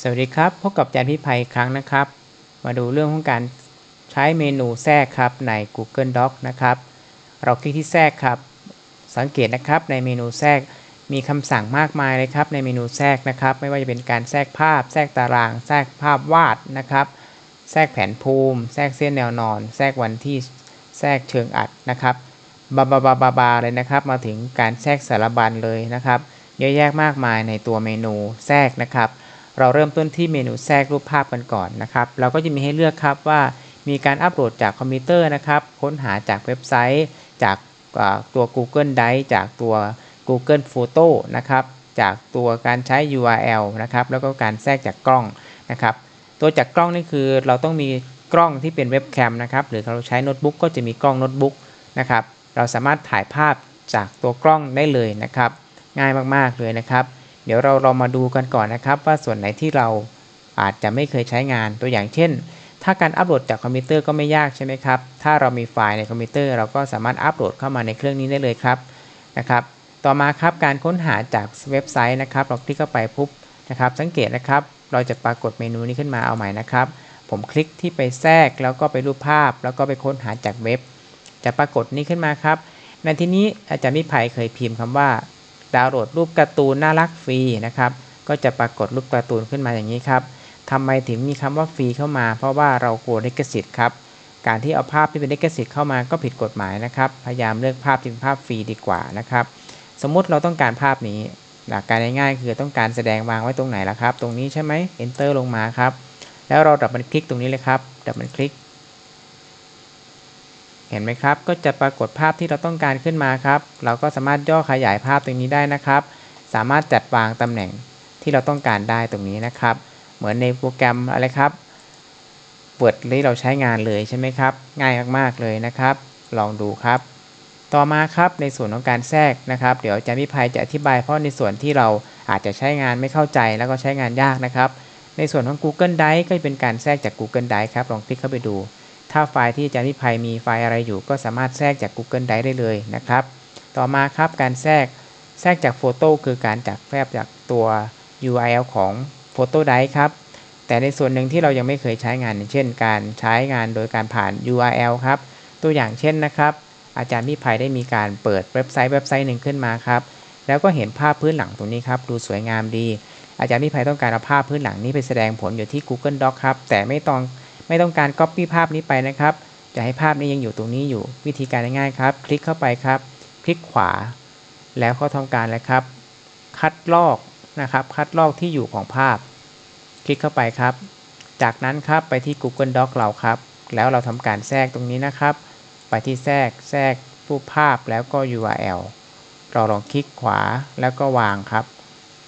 สวัสดีครับพบกับอาจารย์พิภัยครั้งนะครับ มาดูเรื่องของการใช้เมนูแทรกครับใน Google Doc นะครับ เราคลิกที่แทรกครับ สังเกตนะครับในเมนูแทรกมีคำสั่งมากมายเลยครับในเมนูแทรกนะครับ ไม่ว่าจะเป็นการแทรกภาพ แทรกตาราง แทรกภาพวาดนะครับ แทรกแผนภูมิ แทรกเส้นแนวนอน แทรกวันที่แทรกเชิงอัดนะครับบาบาบาบาบาเลยนะครับ มาถึงการแทรกสารบัญเลยนะครับ เยอะแยะมากมายในตัวเมนูแทรกนะครับ เราเริ่มต้นที่เมนูแทรกรูปภาพกันก่อนนะครับ เราก็จะมีให้เลือกครับว่ามีการอัปโหลดจากคอมพิวเตอร์นะครับ ค้นหาจากเว็บไซต์ จากตัว Google Drive จากตัว Google Photo นะครับ จากตัวการใช้ URL นะครับ แล้วก็การแทรกจากกล้องนะครับ ตัวจากกล้องนี่คือเราต้องมีกล้องที่เป็นเว็บแคมนะครับ หรือเราใช้โน้ตบุ๊กก็จะมีกล้องโน้ตบุ๊กนะครับ เราสามารถถ่ายภาพจากตัวกล้องได้เลยนะครับ ง่ายมากๆเลยนะครับ เดี๋ยวเราเรามาดูกันก่อนนะครับ ว่าส่วนไหนที่เราอาจจะไม่เคยใช้งานตัวอย่างเช่น ถ้าการอัปโหลดจากคอมพิวเตอร์ก็ไม่ยากใช่ไหมครับ ถ้าเรามีไฟล์ในคอมพิวเตอร์เราก็สามารถอัปโหลดเข้ามาในเครื่องนี้ได้เลยครับนะครับ ต่อมาครับการค้นหาจากเว็บไซต์นะครับเราคลิกเข้าไปปุ๊บนะครับ สังเกตนะครับ เราจะปรากฏเมนูนี้ขึ้นมาเอาใหม่นะครับ ผมคลิกที่ไปแทรกแล้วก็ไปรูปภาพ แล้วก็ไปค้นหาจากเว็บ จะปรากฏนี้ขึ้นมาครับ ในที่นี้อาจารย์มิภัยเคยพิมพ์คำว่า ดาวน์โหลดรูปการ์ตูนน่ารักฟรีนะครับ ก็จะปรากฏรูปการ์ตูนขึ้นมาอย่างนี้ครับทำไมถึงมีคำว่าฟรีเข้ามา เพราะว่าเรากลัวลิขสิทธิ์ครับ การที่เอาภาพที่เป็นลิขสิทธิ์เข้ามาก็ผิดกฎหมายนะครับ พยายามเลือกภาพที่เป็นภาพฟรีดีกว่านะครับ สมมุติเราต้องการภาพนี้ หลักการง่ายๆ คือต้องการแสดงวางไว้ตรงไหนล่ะครับ ตรงนี้ใช่ไหม enter ลงมาครับ แล้วเราดับเบิลคลิกตรงนี้เลยครับ ดับเบิลคลิก ห็นไหมครับ ก็จะปรากฏภาพที่เราต้องการขึ้นมาครับ เราก็สามารถย่อขยายภาพตรงนี้ได้นะครับ สามารถจัดวางตำแหน่งที่เราต้องการได้ตรงนี้นะครับ เหมือนในโปรแกรมอะไรครับ Word ที่เราใช้งานเลยใช่ไหมครับ ง่ายมากๆเลยนะครับ ลองดูครับ ต่อมาครับในส่วนของการแทรกนะครับ เดี๋ยวอาจารย์พิภัยจะอธิบายเพราะในส่วนที่เราอาจจะใช้งานไม่เข้าใจแล้วก็ใช้งานยากนะครับ ในส่วนของ Google Drive ก็เป็นการแทรกจาก Google Drive ครับ ลองคลิกเข้าไปดู ถ้าไฟล์ที่อาจารย์พิภัยมีไฟล์อะไรอยู่ ก็สามารถแทรกจาก Google Drive ได้เลยนะครับ ต่อมาครับการแทรกแทรกจากโฟโต้คือการจากแทรกจากตัว URL ของ Photo Drive ครับ แต่ในส่วนหนึ่งที่เรายังไม่เคยใช้งาน เช่น การใช้งานโดยการผ่าน URL ครับ ตัวอย่างเช่นนะครับ อาจารย์พิภัยได้มีการเปิดเว็บไซต์เว็บไซต์หนึ่งขึ้นมาครับ แล้วก็เห็นภาพพื้นหลังตรงนี้ครับ ดูสวยงามดี อาจารย์พิภัยต้องการเอาภาพพื้นหลังนี้ไปแสดงผลอยู่ที่ Google Docs ครับ แต่ไม่ต้อง ไม่ต้องการ Copy ภาพนี้ไปนะครับ จะให้ภาพนี้ยังอยู่ตรงนี้อยู่ วิธีการง่ายๆครับ คลิกเข้าไปครับ คลิกขวา แล้วก็ทำการเลยครับ คัดลอกนะครับ คัดลอกที่อยู่ของภาพ คลิกเข้าไปครับ จากนั้นครับไปที่ Google Doc เราครับ แล้วเราทำการแทรกตรงนี้นะครับ ไปที่แทรกแทรกรูปภาพแล้วก็ URL เราลองคลิกขวาแล้วก็วางครับ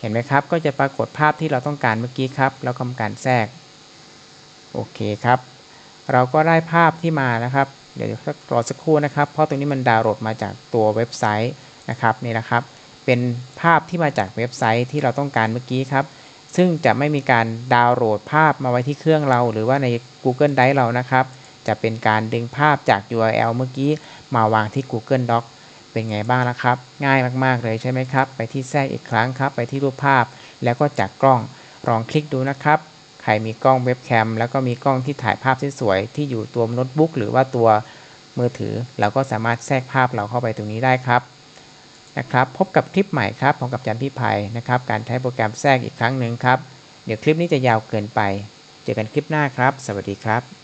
เห็นไหมครับ ก็จะปรากฏภาพที่เราต้องการเมื่อกี้ครับ แล้วทำการแทรก โอเคครับ เราก็ได้ภาพที่มานะครับ เดี๋ยวรอสักครู่นะครับ เพราะตรงนี้มันดาวน์โหลดมาจากตัวเว็บไซต์นะครับนี่นะครับ เป็นภาพที่มาจากเว็บไซต์ที่เราต้องการเมื่อกี้ครับ ซึ่งจะไม่มีการดาวน์โหลดภาพมาไว้ที่เครื่องเรา หรือว่าใน Google Drive เรานะครับ จะเป็นการดึงภาพจาก URL เมื่อกี้มาวางที่ Google Doc เป็นไงบ้างล่ะครับ ง่ายมากๆเลยใช่ไหมครับ ไปที่แทรกอีกครั้งครับ ไปที่รูปภาพ แล้วก็จากกล้องลองคลิกดูนะครับ ครมีกล้องเว็บแคมแล้วก็มีกล้องที่ถ่ายภาพสวยๆที่อยู่ตัวโน้ตบุ๊กหรือว่าตัวมือถือ เราก็สามารถแทรกภาพเราเข้าไปตรงนี้ได้ครับนะครับพบกับคลิปใหม่ครับของกับจันพี่ภัยนะครับ การใช้โปรแกรมแทรกอีกครั้งหนึ่งครับ เดี๋ยวคลิปนี้จะยาวเกินไป เจอกันคลิปหน้าครับ สวัสดีครับ